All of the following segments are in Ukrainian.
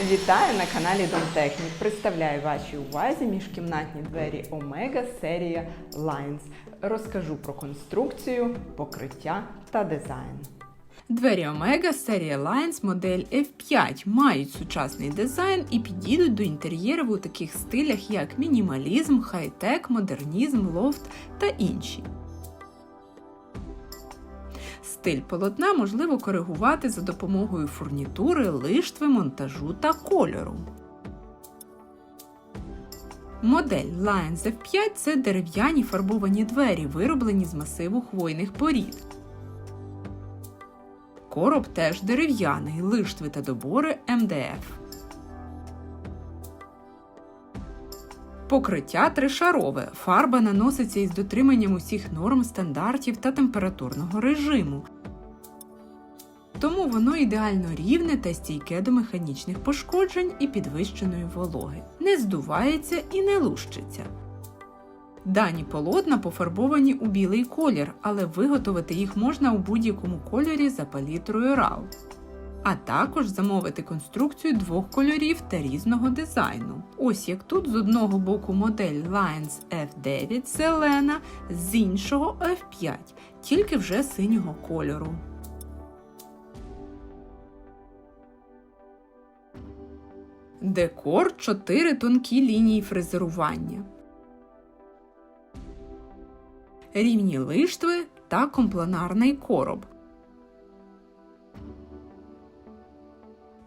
Вітаю на каналі Домтехнік. Представляю вашій увазі міжкімнатні двері Омега серія Lines. Розкажу про конструкцію, покриття та дизайн. Двері Омега серія Lines модель F5 мають сучасний дизайн і підійдуть до інтер'єрів у таких стилях, як мінімалізм, хай-тек, модернізм, лофт та інші. Стиль полотна можливо коригувати за допомогою фурнітури, лиштви, монтажу та кольору. Модель Lions F5 це дерев'яні фарбовані двері, вироблені з масиву хвойних порід. Короб теж дерев'яний, лиштви та добори МДФ. Покриття тришарове. Фарба наноситься із дотриманням усіх норм, стандартів та температурного режиму. Тому воно ідеально рівне та стійке до механічних пошкоджень і підвищеної вологи. Не здувається і не лущиться. Дані полотна пофарбовані у білий колір, але виготовити їх можна у будь-якому кольорі за палітрою RAL. А також замовити конструкцію двох кольорів та різного дизайну. Ось як тут з одного боку модель Lions F9 зелена, з іншого F5, тільки вже синього кольору. Декор 4 тонкі лінії фрезерування. Рівні лиштви та компланарний короб.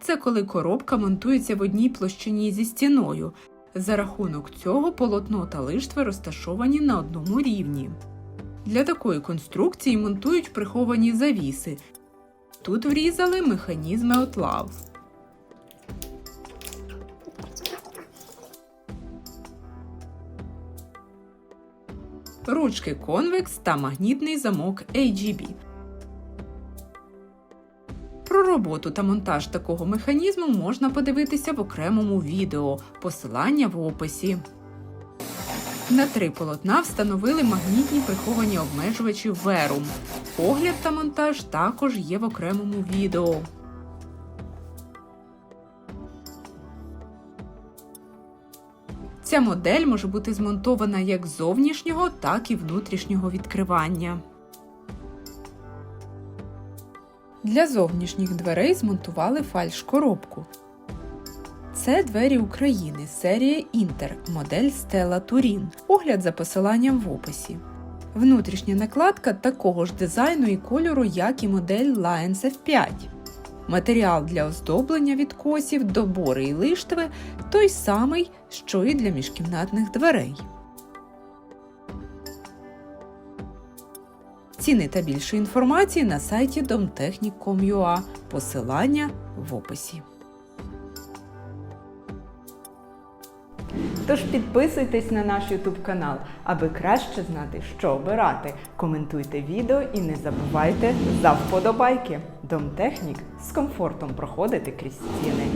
Це коли коробка монтується в одній площині зі стіною. За рахунок цього полотно та лиштви розташовані на одному рівні. Для такої конструкції монтують приховані завіси. Тут врізали механізми отлав. Ручки конвекс та магнітний замок AGB. Роботу та монтаж такого механізму можна подивитися в окремому відео, посилання в описі. На три полотна встановили магнітні приховані обмежувачі Verum. Огляд та монтаж також є в окремому відео. Ця модель може бути змонтована як зовнішнього, так і внутрішнього відкривання. Для зовнішніх дверей змонтували фальш-коробку. Це двері України, серія Інтер, модель Stella Turin. Огляд за посиланням в описі. Внутрішня накладка такого ж дизайну і кольору, як і модель Lions F5. Матеріал для оздоблення відкосів, добори і лиштви той самий, що і для міжкімнатних дверей. Ціни та більше інформації на сайті domtechnic.com.ua. Посилання в описі. Тож підписуйтесь на наш YouTube канал, аби краще знати, що обирати. Коментуйте відео і не забувайте за вподобайки. Домтехнік з комфортом проходити крізь стіни.